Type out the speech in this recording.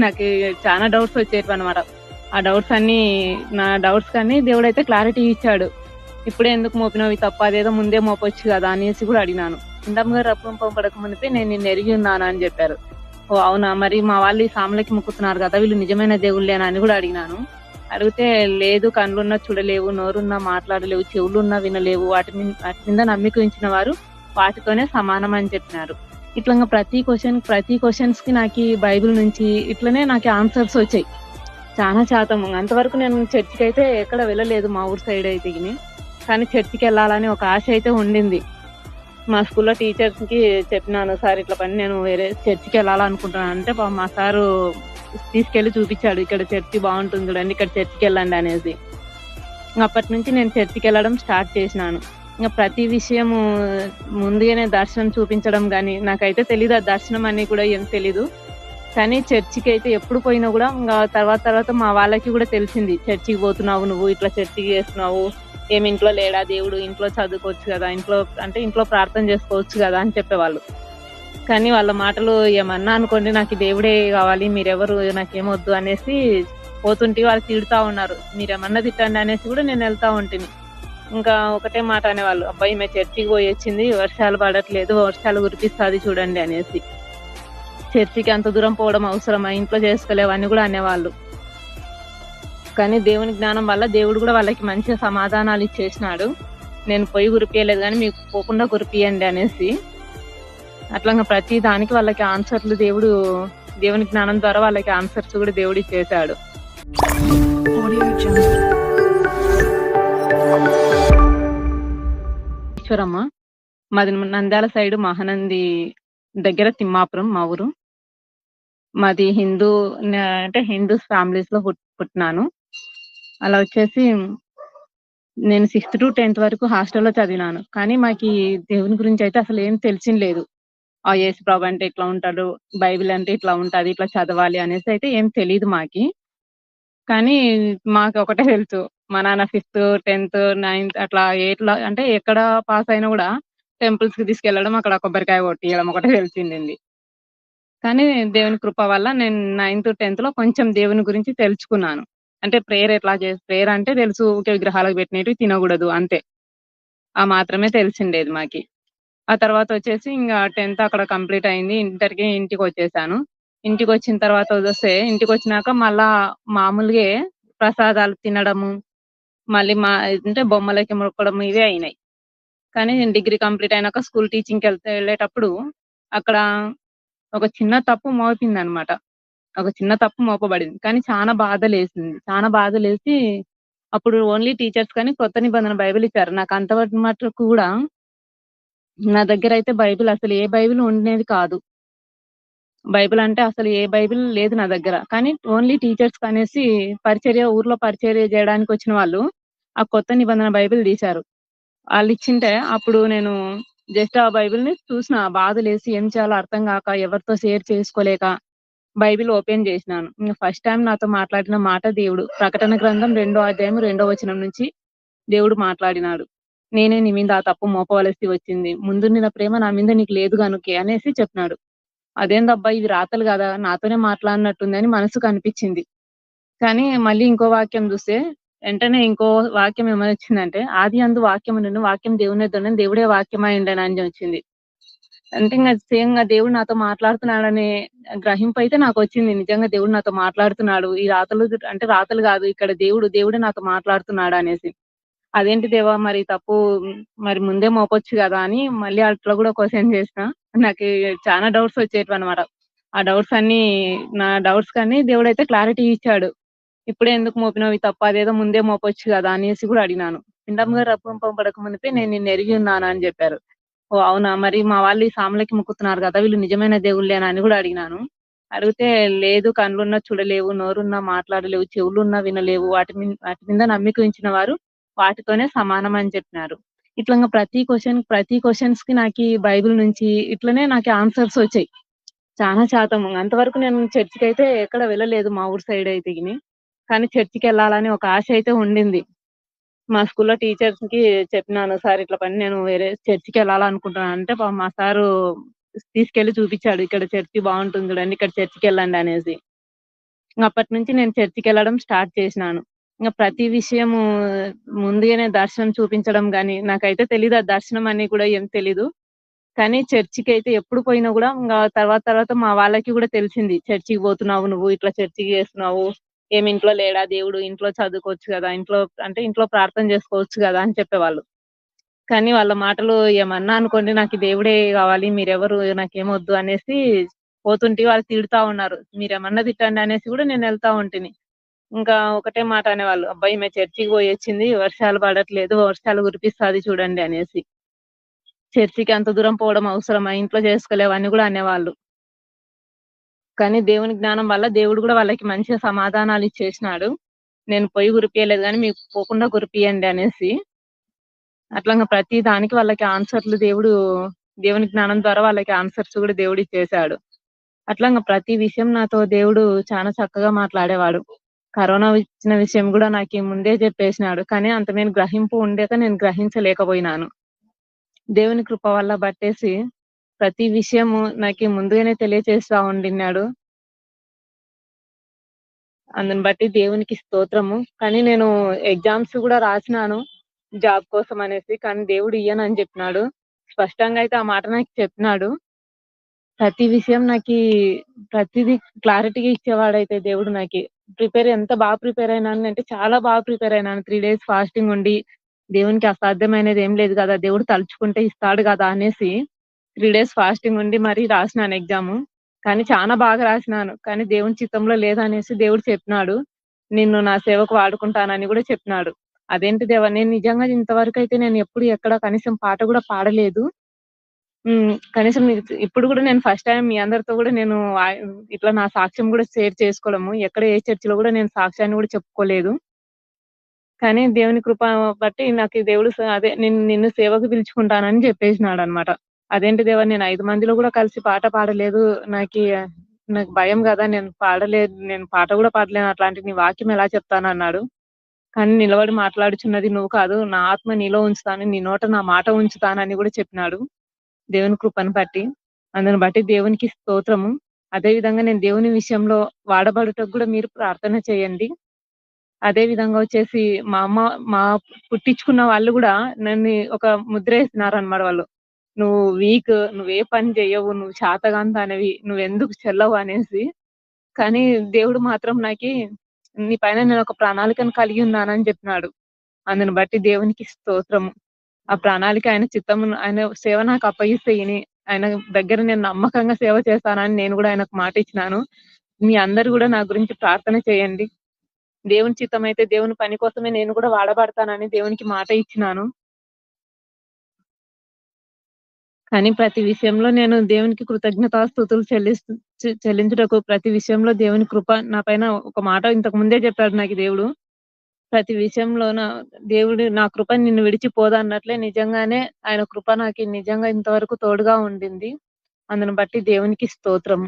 నాకు చాలా డౌట్స్ వచ్చేటివన్నమాట. ఆ డౌట్స్ అన్ని నా డౌట్స్ కన్నీ దేవుడైతే క్లారిటీ ఇచ్చాడు. ఇప్పుడే ఎందుకు మోపినావు తప్ప అదేదో ముందే మోపొచ్చు కదా అనేసి కూడా అడిగినాను. ఇందమ్మ గారు రప్పం పంపడక మునిపే నేను నిన్ను ఎరిగి ఉన్నాను అని చెప్పారు. ఓ అవునా మరి మా వాళ్ళు ఈ సాములకి మొక్కుతున్నారు కదా వీళ్ళు నిజమైన దేవుళ్ళేనా అని కూడా అడిగినాను. అడిగితే లేదు కళ్ళున్నా చూడలేవు, నోరున్నా మాట్లాడలేవు, చెవులున్నా వినలేవు. వాటి మీ వాటి మీద నమ్మిక ఉంచిన వారు వాటితోనే సమానం అని చెప్పినారు. ఇట్లా ప్రతి క్వశ్చన్ ప్రతి కొశ్చన్స్కి నాకు బైబిల్ నుంచి ఇట్లనే నాకు ఆన్సర్స్ వచ్చాయి. చాలా శాతం అంతవరకు నేను చర్చికి అయితే ఎక్కడ వెళ్ళలేదు మా ఊరు సైడ్ అయితే కానీ చర్చికి వెళ్ళాలని ఒక ఆశ అయితే ఉండింది. మా స్కూల్‌లో టీచర్స్‌కి చెప్పినాను. సార్ ఇట్లా పని నేను వేరే చర్చికి వెళ్ళాలనుకుంటున్నాను అంటే మా సారు తీసుకెళ్ళి చూపించాడు ఇక్కడ చర్చి బాగుంటుంది చూడండి. ఇక్కడ చర్చికెళ్ళండి అనేసి. అప్పటి నుంచి నేను చర్చికి వెళ్ళడం స్టార్ట్ చేసినాను. ఇంకా ప్రతి విషయము ముందుగానే దర్శనం చూపించడం కానీ నాకైతే తెలీదు. ఆ దర్శనం అని కూడా ఏం తెలీదు. కానీ చర్చికి అయితే ఎప్పుడు పోయినా కూడా ఇంకా తర్వాత తర్వాత మా వాళ్ళకి కూడా తెలిసింది. చర్చికి పోతున్నావు నువ్వు, ఇట్లా చర్చికి చేస్తున్నావు. ఏమి ఇంట్లో లేడా దేవుడు? ఇంట్లో చదువుకోవచ్చు కదా ఇంట్లో అంటే ఇంట్లో ప్రార్థన చేసుకోవచ్చు కదా అని చెప్పేవాళ్ళు. కానీ వాళ్ళ మాటలు ఏమన్నా అనుకోండి నాకు దేవుడే కావాలి మీరెవరు నాకేమొద్దు అనేసి పోతుంటే వాళ్ళు తిడుతూ ఉన్నారు. మీరేమన్నా తిట్టండి అనేసి కూడా నేను వెళ్తా ఉంటిని. ఇంకా ఒకటే మాట అనేవాళ్ళు. అబ్బాయి ఈమె చర్చికి పోయొచ్చింది. వర్షాలు పడట్లేదు. వర్షాలు గురిపిస్తుంది చూడండి అనేసి. చర్చికి అంత దూరం పోవడం అవసరమా? ఇంట్లో చేసుకోలేవని కూడా అనేవాళ్ళు. కానీ దేవుని జ్ఞానం వల్ల దేవుడు కూడా వాళ్ళకి మంచిగా సమాధానాలు ఇచ్చేసినాడు. నేను పొయ్యి కురిపియలేదు కానీ మీకు పోకుండా కురిపియండి అనేసి. అట్లా ప్రతి దానికి వాళ్ళకి ఆన్సర్‌లు దేవుడు దేవుని జ్ఞానం ద్వారా వాళ్ళకి ఆన్సర్స్ కూడా దేవుడు ఇచ్చేసాడు. Audio మాది నంద్యాల సైడ్ మహానంది దగ్గర తిమ్మాపురం మా ఊరు. మాది హిందూ అంటే హిందూ ఫ్యామిలీస్లో పుట్టినాను. అలా వచ్చేసి నేను 6-10థ్ వరకు హాస్టల్‌లో చదివినాను. కానీ మాకు దేవుని గురించి అయితే అసలు ఏం తెలిసింది ఆ యేసుప్రభు అంటే ఇట్లా ఉంటాడు. బైబిల్ అంటే ఇట్లా ఉంటుంది ఇట్లా చదవాలి అనేసి అయితే ఏం తెలియదు మాకి. కానీ మాకు ఒకటే తెలుసు. మా నాన్న 5థ్, 10థ్, 9థ్ అట్లా ఎట్లా అంటే ఎక్కడ పాస్ అయినా టెంపుల్స్కి తీసుకెళ్ళడం, అక్కడ కొబ్బరికాయ కొట్టియడం ఒకటి తెలిసింది కానీ దేవుని కృప వల్ల నేను 9థ్, 10థ్‌లో కొంచెం దేవుని గురించి తెలుసుకున్నాను. అంటే ప్రేయర్ ఎట్లా చేసి ప్రేయర్ అంటే తెలుసు ఊకే విగ్రహాలకు పెట్టినట్టు తినకూడదు అంతే. ఆ మాత్రమే తెలిసిండేది మాకి. ఆ తర్వాత వచ్చేసి ఇంకా టెన్త్ అక్కడ కంప్లీట్ అయింది. ఇంటర్‌కి ఇంటికి వచ్చిన తర్వాత వచ్చేస్తే ఇంటికి వచ్చినాక మళ్ళా మామూలుగా ప్రసాదాలు తినడము, మళ్ళీ మా అంటే బొమ్మలకి మొక్కడం ఇవే అయినాయి. కానీ నేను డిగ్రీ కంప్లీట్ అయినాక స్కూల్ టీచింగ్‌కెళ్తే వెళ్ళేటప్పుడు అక్కడ ఒక చిన్న తప్పు మోపిందనమాట. ఒక చిన్న తప్పు మోపబడింది. కానీ చానా చాలా బాధ లేసి అప్పుడు ఓన్లీ టీచర్స్ కానీ కొత్త నిబంధన బైబిల్ ఇచ్చారు. నాకు అంతవరకు మటుకు కూడా నా దగ్గర అయితే బైబిల్ అసలు ఏ బైబిల్ ఉండేది కాదు. బైబిల్ అంటే అసలు ఏ బైబిల్ లేదు నా దగ్గర. కానీ ఓన్లీ టీచర్స్ అనేసి పరిచర్య ఊర్లో పరిచర్య జేయడానికొచ్చిన వాళ్ళు ఆ కొత్త నిబంధన బైబిల్ తీశారు. వాళ్ళు ఇచ్చింటే అప్పుడు నేను జస్ట్ ఆ బైబిల్‌ని చూసిన. బాధలేసి ఏం చేయాలో అర్థం కాక ఎవరితో షేర్ చేసుకోలేక బైబిల్ ఓపెన్ చేసినాను ఇంకా ఫస్ట్ టైం నాతో మాట్లాడిన మాట దేవుడు. ప్రకటన గ్రంథం రెండో అధ్యాయం రెండో వచనం నుంచి దేవుడు మాట్లాడినాడు. నేనే నీ మీద ఆ తప్పు మోపవలసి వచ్చింది. ముందు నిన్న ప్రేమ నా మీద నీకు లేదు గనుకే అనేసి చెప్పినాడు. అదేందబ్బా! ఇవి రాతలు కదా నాతోనే మాట్లాడినట్టుందని మనసుకు అనిపించింది కానీ మళ్ళీ ఇంకో వాక్యం చూస్తే వెంటనే ఇంకో వాక్యం ఏమనొచ్చిందంటే ఆది అందు వాక్యం నుండి వాక్యం దేవుని యొద్ద దేవుడే వాక్యం అయిండని అని వచ్చింది. అంటే ఇంకా సేమ్‌గా దేవుడు నాతో మాట్లాడుతున్నాడనే నాకు వచ్చింది నిజంగా దేవుడు నాతో మాట్లాడుతున్నాడు. ఈ రాతలు అంటే రాతలు కాదు ఇక్కడ దేవుడు దేవుడే నాతో మాట్లాడుతున్నాడు అనేసి అదేంటి దేవా! మరి తప్పు మరి ముందే మోపొచ్చు కదా అని మళ్ళీ అట్లా కూడా క్వశ్చన్ చేసిన నాకు చానా డౌట్స్ వచ్చేటివన్నమాట. ఆ డౌట్స్ అన్ని నా డౌట్స్ కానీ దేవుడు అయితే క్లారిటీ ఇచ్చాడు. ఇప్పుడే ఎందుకు మోపినావు తప్ప అదేదో ముందే మోపొచ్చు కదా అనేసి కూడా అడిగినాను. పిండం గారు రప్పం పడక మునిపే నేను నిన్ను ఎరిగి ఉన్నాను అని చెప్పారు ఓ అవునా మరి మా వాళ్ళు ఈ సాములకి మొక్కుతున్నారు కదా వీళ్ళు నిజమైన దేవుళ్ళేనా అని కూడా అడిగినాను. అడిగితే లేదు కళ్ళున్నా చూడలేవు, నోరున్నా మాట్లాడలేవు, చెవులున్నా వినలేవు. వాటి మీద వాటి మీద నమ్మిక ఉంచిన వారు వాటితోనే సమానం అని చెప్పినారు. ఇట్లా ప్రతి క్వశ్చన్ ప్రతి కొశ్చన్స్కి నాకు బైబిల్ నుంచి ఇట్లనే నాకు ఆన్సర్స్ వచ్చాయి. చాలా శాతం అంతవరకు నేను చర్చికైతే ఎక్కడ వెళ్ళలేదు మా ఊరు సైడ్ అయితే గిని. కానీ చర్చికెళ్ళాలని ఒక ఆశ అయితే ఉండింది. మా స్కూల్‌లో టీచర్స్‌కి చెప్పినాను. సార్ ఇట్లా పని నేను వేరే చర్చికెళ్ళాలనుకుంటున్నాను అంటే మా సారు తీసుకెళ్ళి చూపించాడు ఇక్కడ చర్చి బాగుంటుంది చూడండి. ఇక్కడ చర్చికెళ్ళండి అనేసి. అప్పటి అప్పటినుంచి నేను చర్చికెళ్ళడం స్టార్ట్ చేసినాను. ఇంకా ప్రతి విషయము ముందుగానే దర్శనం చూపించడం గాని, నాకైతే తెలీదు ఆ దర్శనం అని కూడా ఏం తెలీదు. కానీ చర్చికైతే ఎప్పుడు పోయినా కూడా ఇంకా తర్వాత తర్వాత మా వాళ్ళకి కూడా తెలిసింది. చర్చికి పోతున్నావు నువ్వు, ఇట్లా చర్చికి చేస్తున్నావు. ఏమి ఇంట్లో లేడా దేవుడు? ఇంట్లో చదువుకోవచ్చు కదా ఇంట్లో అంటే ఇంట్లో ప్రార్థన చేసుకోవచ్చు కదా అని చెప్పేవాళ్ళు. కానీ వాళ్ళ మాటలు ఏమన్నా అనుకోండి నాకు దేవుడే కావాలి మీరెవరు నాకేమొద్దు అనేసి పోతుంటే వాళ్ళు తిడుతా ఉన్నారు. మీరేమన్నా తిట్టండి అనేసి కూడా నేను వెళ్తా ఉంటిని. ఇంకా ఒకటే మాట అనేవాళ్ళు. అబ్బాయి ఈమె చర్చికి పోయొచ్చింది. వర్షాలు పడట్లేదు. వర్షాలు కురిపిస్తుంది చూడండి అనేసి. చర్చికి అంత దూరం పోవడం అవసరమా? ఇంట్లో చేసుకోలేవని కూడా అనేవాళ్ళు. కానీ దేవుని జ్ఞానం వల్ల దేవుడు కూడా వాళ్ళకి మంచి సమాధానాలు ఇచ్చేసినాడు. నేను పొయ్యి కురిపియలేదు కానీ మీకు పోకుండా కురిపియండి అనేసి. అట్లా ప్రతి దానికి వాళ్ళకి ఆన్సర్‌లు దేవుడు దేవుని జ్ఞానం ద్వారా వాళ్ళకి ఆన్సర్స్ కూడా దేవుడు దేవుడిచ్చేసాడు. అట్లా ప్రతి విషయం నాతో దేవుడు చానా చక్కగా మాట్లాడేవాడు. కరోనా ఇచ్చిన విషయం కూడా నాకు ముందే చెప్పేసినాడు. కానీ అంత నేను గ్రహింపు ఉండేక నేను గ్రహించలేకపోయినాను. దేవుని కృప వల్ల బట్టేసి ప్రతి విషయము నాకు ముందుగానే తెలియచేస్తా ఉండినాడు అందుని బట్టి దేవునికి స్తోత్రము. కానీ నేను ఎగ్జామ్స్ కూడా రాసినాను. జాబ్ కోసం అనేసి. కానీ దేవుడు ఇయ్యనని చెప్పినాడు స్పష్టంగా అయితే ఆ మాట నాకు చెప్పినాడు. ప్రతి విషయం నాకు ప్రతిదీ క్లారిటీగా ఇచ్చేవాడైతే దేవుడు నాకు ప్రిపేర్ ఎంత బాగా ప్రిపేర్ అయినానంటే చాలా బాగా ప్రిపేర్ అయినాను. త్రీ డేస్ ఫాస్టింగ్ ఉండి, దేవునికి అసాధ్యమైనది ఏం లేదు కదా దేవుడు తలుచుకుంటే ఇస్తాడు కదా అనేసి త్రీ డేస్ ఫాస్టింగ్ ఉండి మరీ రాసినాను ఎగ్జాము. కానీ చానా బాగా రాసినాను. కానీ దేవుని చిత్తంలో లేదనేసి దేవుడు చెప్పినాడు. నిన్ను నా సేవకు వాడుకుంటానని కూడా చెప్పినాడు. అదేంటి దేవా! నేను నిజంగా ఇంతవరకైతే నేను ఎప్పుడు ఎక్కడ కనీసం పాట కూడా పాడలేదు. కనీసం ఇప్పుడు కూడా నేను ఫస్ట్ టైం మీ అందరితో కూడా నేను ఇట్లా నా సాక్ష్యం కూడా షేర్ చేసుకోవడము. ఎక్కడ ఏ చర్చిలో కూడా నేను సాక్ష్యాన్ని కూడా చెప్పుకోలేదు. కానీ దేవుని కృప బట్టి నాకు దేవుడు అదే నేను నిన్ను సేవకు పిలుచుకుంటానని చెప్పేసినాడు అనమాట అదేంటి దేవా! నేను ఐదు మందిలో కూడా కలిసి పాట పాడలేదు. నాకు నాకు భయం కదా నేను పాడలేదు. నేను పాట కూడా పాడలేను. అట్లాంటి నీ వాక్యం ఎలా చెప్తాను అన్నాడు కానీ నిలబడి మాట్లాడుచున్నది నువ్వు కాదు. నా ఆత్మ నీలో ఉంచుతాను. నీ నోట నా మాట ఉంచుతానని కూడా చెప్పినాడు. దేవుని కృపను బట్టి. అందుని బట్టి దేవునికి స్తోత్రము. అదే విధంగా నేను దేవుని విషయంలో వాడబడుటకు కూడా మీరు ప్రార్థన చేయండి. అదే విధంగా వచ్చేసి మా అమ్మ మా పుట్టించుకున్న వాళ్ళు కూడా నన్ను ఒక ముద్ర వేసినారన్నమాట వాళ్ళు. నువ్వు వీక్. నువ్వే పని చేయవు నువ్వు చేతగానిదానివి. నువ్వెందుకు చెల్లవు అనేసి. కానీ దేవుడు మాత్రం నాకి నీ పైన నేను ఒక ప్రణాళికను కలిగి ఉన్నానని చెప్పినాడు అందుని బట్టి దేవునికి స్తోత్రము. ఆ ప్రణాళిక ఆయన చిత్తమును ఆయన సేవ నాకు అప్పగిస్తే ఇని ఆయన దగ్గర నేను నమ్మకంగా సేవ చేస్తానని నేను కూడా ఆయనకు మాట ఇచ్చినాను మీ అందరు కూడా నా గురించి ప్రార్థన చేయండి. దేవుని చిత్తం అయితే దేవుని పని కోసమే నేను కూడా వాడబడతానని దేవునికి మాట ఇచ్చినాను. కానీ ప్రతి విషయంలో నేను దేవునికి కృతజ్ఞతాస్తుతులు చెల్లిస్తు చెల్లించుటకు ప్రతి విషయంలో దేవుని కృప నా పైన ఒక మాట ఇంతకు ముందే చెప్పాడు నాకు దేవుడు. ప్రతి విషయంలోన దేవుడు నా కృప నిన్ను విడిచిపోదన్నట్లే నిజంగానే ఆయన కృప నాకు నిజంగా ఇంతవరకు తోడుగా ఉండింది. అందుని బట్టి దేవునికి స్తోత్రం.